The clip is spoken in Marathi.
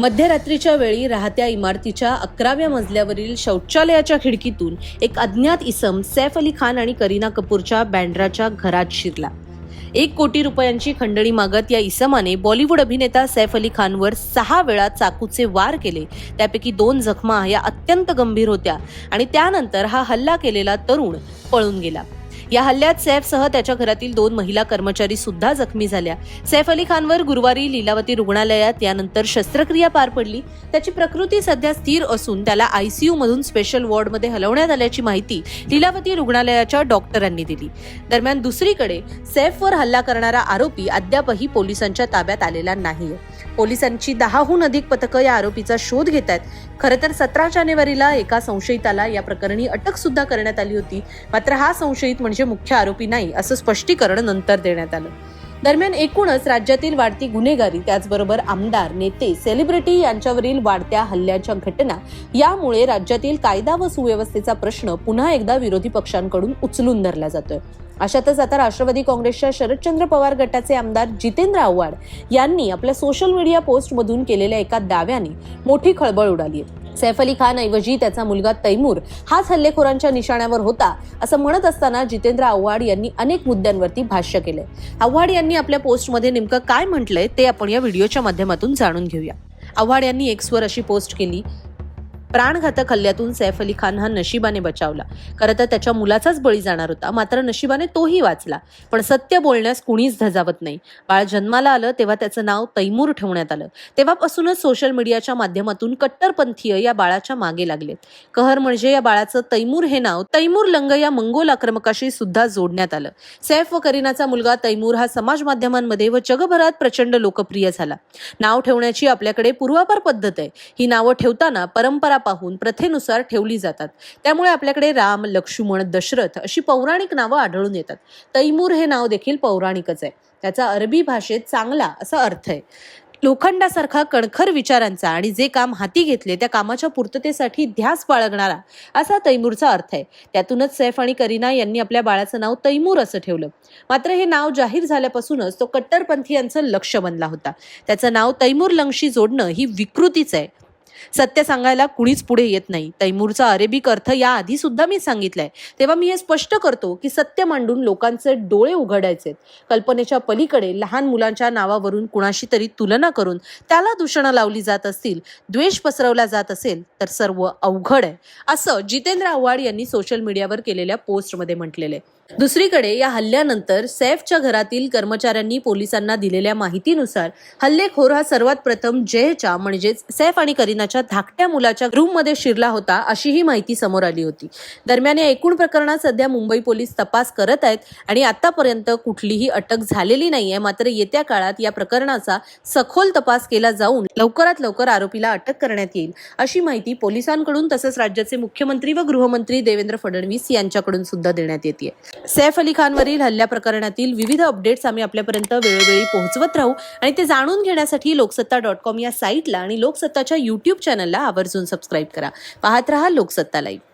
मध्यरात्रीच्या वेळी राहत्या इमारतीच्या अकराव्या मजल्यावरील शौचालयाच्या खिडकीतून एक अज्ञात इसम सैफ अली खान आणि करीना कपूरच्या बँड्राच्या घरात शिरला. एक कोटी रुपयांची खंडणी मागत या इसमाने बॉलिवूड अभिनेता सैफ अली खानवर सहा वेळा चाकूचे वार केले. त्यापैकी दोन जखमा या अत्यंत गंभीर होत्या आणि त्यानंतर हा हल्ला केलेला तरुण पळून गेला. या हल्ल्यात सैफसह त्याच्या घरातील दोन महिला कर्मचारी सुद्धा जखमी झाल्या. सैफ अली खानवर गुरुवारी लीलावती रुग्णालयात यानंतर शस्त्रक्रिया पार पडली. त्याची प्रकृती सध्या स्थिर असून त्याला आयसीयू मधून स्पेशल वॉर्डमध्ये हलवण्यात आल्याची माहिती लीलावती रुग्णालयाच्या डॉक्टरांनी दिली. दरम्यान दुसरीकडे सैफवर हल्ला करणारा आरोपी अद्यापही पोलिसांच्या ताब्यात आलेला नाहीये. पोलिसांची दहाहून अधिक पथकं या आरोपीचा शोध घेत आहेत. खरं तर सतरा जानेवारीला एका संशयिताला या प्रकरणी अटक सुद्धा करण्यात आली होती. मात्र हा संशयित म्हणजे मुख्य आरोपी नाही असं स्पष्टीकरण नंतर देण्यात आलं. दरम्यान एकूणच राज्यातील वाढती गुन्हेगारी त्याचबरोबर आमदार नेते सेलिब्रिटी यांच्यावरील वाढत्या हल्ल्याच्या घटना यामुळे राज्यातील कायदा व सुव्यवस्थेचा प्रश्न पुन्हा एकदा विरोधी पक्षांकडून उचलून धरला जातोय. अशातच आता राष्ट्रवादी काँग्रेसच्या शरदचंद्र पवार गटाचे आमदार जितेंद्र आव्हाड यांनी आपल्या सोशल मीडिया पोस्टमधून केलेल्या एका दाव्याने मोठी खळबळ उडाली आहे. सैफ अली खान ऐवजी त्याचा मुलगा तैमूर हाच हल्लेखोरांच्या निशाण्यावर होता असं म्हणत असताना जितेंद्र आव्हाड यांनी अनेक मुद्द्यांवरती भाष्य केलंय. आव्हाड यांनी आपल्या पोस्टमध्ये नेमकं काय म्हटलंय ते आपण या व्हिडिओच्या माध्यमातून जाणून घेऊया. आव्हाड यांनी एक्सवर अशी पोस्ट केली प्राणघातक हल्ल्यातून सैफ अली खान हा नशिबाने बचावला. खरं तर त्याच्या मुलाचाच बळी जाणार होता. मात्र नशिबाने तोही वाचला. पण सत्य बोलण्यास कुणीच धजावत नाही. बाळ जन्माला आलं तेव्हा त्याचं नाव तैमूर ठेवण्यात आलं. तेव्हापासूनच सोशल मीडियाच्या माध्यमातून कट्टरपंथीय या बाळाच्या मागे लागलेत कहर म्हणजे या बाळाचं तैमूर हे नाव. तैमूर लंग या मंगोल आक्रमकाशी सुद्धा जोडण्यात आलं. सैफ व करीनाचा मुलगा तैमूर हा समाज माध्यमांमध्ये व जगभरात प्रचंड लोकप्रिय झाला. नाव ठेवण्याची आपल्याकडे पूर्वापार पद्धत आहे. ही नावं ठेवताना परंपरा पाहून प्रथेनुसार ठेवली जातात. त्यामुळे आपल्याकडे राम लक्ष्मण दशरथ अशी पौराणिक नावं आढळून येतात. तैमूर हे नाव देखील पौराणिकच आहे. त्याचा अरबी भाषेत चांगला असा अर्थ आहे. लोखंडासारखा कणखर विचारांचा आणि जे काम हाती घेतले त्या कामाच्या पूर्ततेसाठी ध्यास बाळगणारा असा तैमूरचा अर्थ आहे. त्यातूनच सैफ आणि करीना यांनी आपल्या बाळाचं नाव तैमूर असं ठेवलं. मात्र हे नाव जाहीर झाल्यापासूनच तो कट्टरपंथीयांचं लक्ष बनला होता. त्याचं नाव तैमूर लंगशी जोडणं ही विकृतीच आहे. सत्य सांगायला कुणीच पुढे येत नाही. तैमूरचा अरेबिक अर्थ या आधी सुद्धा मी सांगितलंय. तेव्हा मी हे स्पष्ट करतो की सत्य मांडून लोकांचे डोळे उघडायचे कल्पनेच्या पलीकडे लहान मुलांच्या नावावरून कुणाशी तरी तुलना करून त्याला दूषणं लावली जात असतील द्वेष पसरवला जात असेल तर सर्व अवघड आहे. असं जितेंद्र आव्हाड यांनी सोशल मीडियावर केलेल्या पोस्टमध्ये म्हटलेले दुसरीकडे या हल्ल्यानंतर सैफच्या घरातील कर्मचाऱ्यांनी पोलिसांना दिलेल्या माहितीनुसार हल्लेखोर हा सर्वात प्रथम जयच्या म्हणजेच सैफ आणि करीना करीनाच्या धाकट्या मुलाच्या रूममध्ये शिरला होता अशी ही माहिती समोर आली होती. दरम्यान या एकूण प्रकरणात सध्या मुंबई पोलीस तपास करत आहेत आणि आतापर्यंत कुठलीही अटक झालेली नाहीये. मात्र येत्या काळात या प्रकरणाचा सखोल तपास केला जाऊन लवकरात लवकर आरोपीला अटक करण्यात येईल अशी माहिती पोलिसांकडून तसंच राज्याचे मुख्यमंत्री व गृहमंत्री देवेंद्र फडणवीस यांच्याकडून सुद्धा देण्यात येते सैफ अली खानवरील हल्ल्या प्रकरणातील विविध अपडेट्स आम्ही आपल्यापर्यंत वेळोवेळी पोहोचवत राहू आणि ते जाणून घेण्यासाठी लोकसत्ता डॉट कॉम या साईटला आणि लोकसत्ताच्या युट्यूब यूट्यूब चॅनलला आवर्जून सबस्क्राईब करा. पाहत रहा लोकसत्ता लाईव्ह